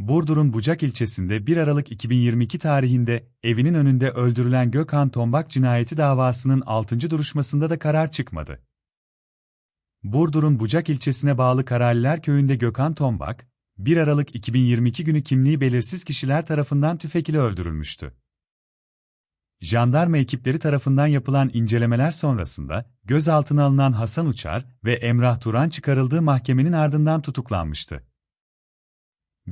Burdur'un Bucak ilçesinde 1 Aralık 2022 tarihinde evinin önünde öldürülen Gökhan Tombak cinayeti davasının 6. duruşmasında da karar çıkmadı. Burdur'un Bucak ilçesine bağlı Karaliler köyünde Gökhan Tombak, 1 Aralık 2022 günü kimliği belirsiz kişiler tarafından tüfek ile öldürülmüştü. Jandarma ekipleri tarafından yapılan incelemeler sonrasında gözaltına alınan Hasan Uçar ve Emrah Turan çıkarıldığı mahkemenin ardından tutuklanmıştı.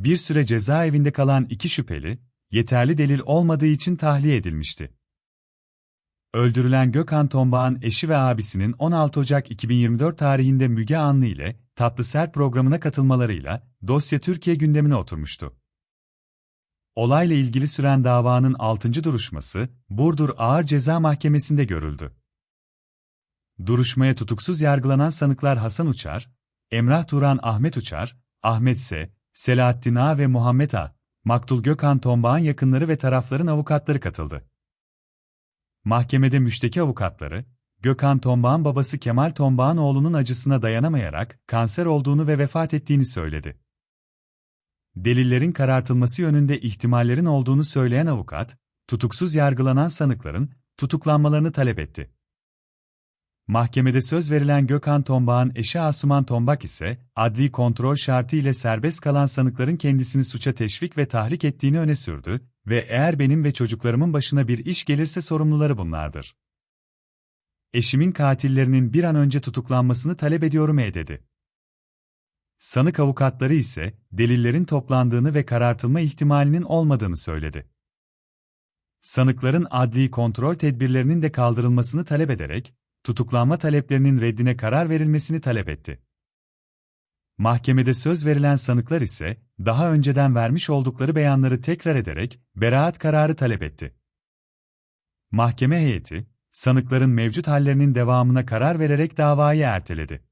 Bir süre cezaevinde kalan iki şüpheli, yeterli delil olmadığı için tahliye edilmişti. Öldürülen Gökhan Tombağ'ın eşi ve abisinin 16 Ocak 2024 tarihinde Müge Anlı ile Tatlı Sert programına katılmalarıyla dosya Türkiye gündemine oturmuştu. Olayla ilgili süren davanın 6. duruşması, Burdur Ağır Ceza Mahkemesi'nde görüldü. Duruşmaya tutuksuz yargılanan sanıklar Hasan Uçar, Emrah Turan Ahmet Uçar, Ahmet S., Selahattin A. ve Muhammed A., Maktul Gökhan Tombağ'ın yakınları ve tarafların avukatları katıldı. Mahkemede müşteki avukatları, Gökhan Tombağ'ın babası Kemal Tombağ'ın oğlunun acısına dayanamayarak kanser olduğunu ve vefat ettiğini söyledi. Delillerin karartılması yönünde ihtimallerin olduğunu söyleyen avukat, tutuksuz yargılanan sanıkların tutuklanmalarını talep etti. Mahkemede söz verilen Gökhan Tombağ'ın eşi Asuman Tombak ise, adli kontrol şartı ile serbest kalan sanıkların kendisini suça teşvik ve tahrik ettiğini öne sürdü ve eğer benim ve çocuklarımın başına bir iş gelirse sorumluları bunlardır. Eşimin katillerinin bir an önce tutuklanmasını talep ediyorum e dedi. Sanık avukatları ise, delillerin toplandığını ve karartılma ihtimalinin olmadığını söyledi. Sanıkların adli kontrol tedbirlerinin de kaldırılmasını talep ederek, tutuklanma taleplerinin reddine karar verilmesini talep etti. Mahkemede söz verilen sanıklar ise, daha önceden vermiş oldukları beyanları tekrar ederek, beraat kararı talep etti. Mahkeme heyeti, sanıkların mevcut hallerinin devamına karar vererek davayı erteledi.